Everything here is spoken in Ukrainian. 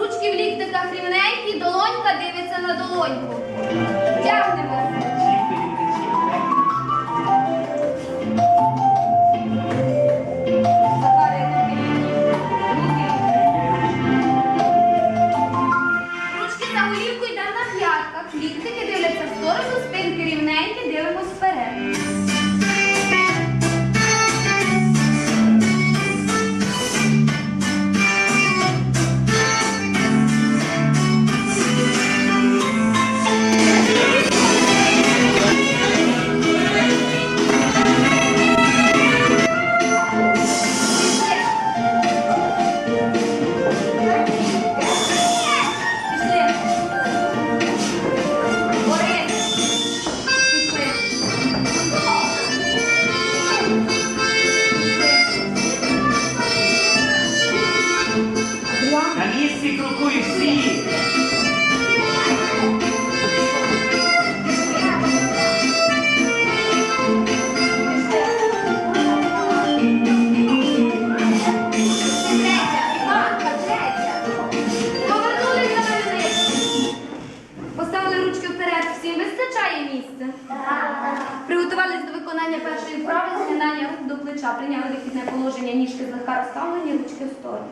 Ручки в ліктиках рівненькі, долонька дивиться на долоньку. Тягнемо. Ручки на голівку йдемо на п'ятках. Ліктики дивляться в сторону, спинки рівненькі, дивимося вперед. вправи згинання рук до плеча, прийняли вихідне положення, ніжки злегка розставлені, ручки в сторону.